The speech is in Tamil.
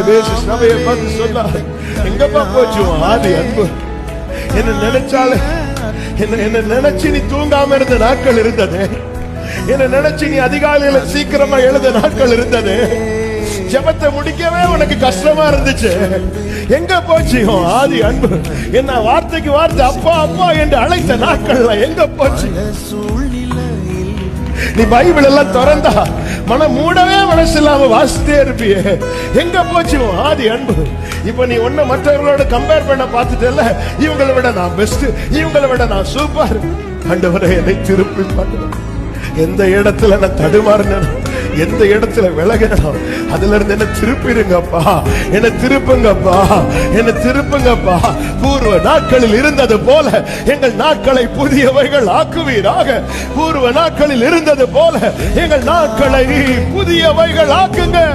எபேசு சபையை பார்த்து சொன்னா எங்கப்பா போச்சு ஆதி அன்பு? என்ன நினைச்சாலே என்ன என்ன நினைச்சு நீ தூங்காம இருந்த நாட்கள் இருந்தது. என்ன நினைச்சு நீ அதிகாலையில சீக்கிரமா எழுத நாட்கள் இருந்தது. ஜபத்தை முடிக்கவே உனக்கு கஷ்டமா இருந்துச்சு. எங்க போச்சு ஆதி அன்பு? என்ன வார்த்தைக்கு வார்த்தை அப்பா அப்பா என்று அழைத்த நாட்கள்ல எங்க போச்சு? நீ பைபிள் எல்லாம் திறந்தா மனம் மூடவே மனசு இல்லாம வாசித்தே இருப்பியே. எங்க போச்சு ஆதி அன்பு? இப்ப நீ ஒண்ணு மற்றவர்களோட கம்பேர் பண்ண பார்த்துட்டல இவங்களை விட நான் பெஸ்ட் இவங்களை விட நான் சூப்பர் ஆண்டவரே என்னை திருப்பி பண்ணு எந்த இடத்துல நான் தடுமாறினேன் எந்த இடத்துல விலகணும் அதுல இருந்து என்ன திருப்பிடுங்கப்பா. என்ன திருப்புங்கப்பா. என்ன திருப்புங்கப்பா. பூர்வ நாட்களில் இருந்தது போல எங்கள் நாட்களை புதியவைகள் ஆக்குவீராக. பூர்வ நாட்களில் இருந்தது போல எங்கள் நாட்களை புதியவைகள் ஆக்குங்க.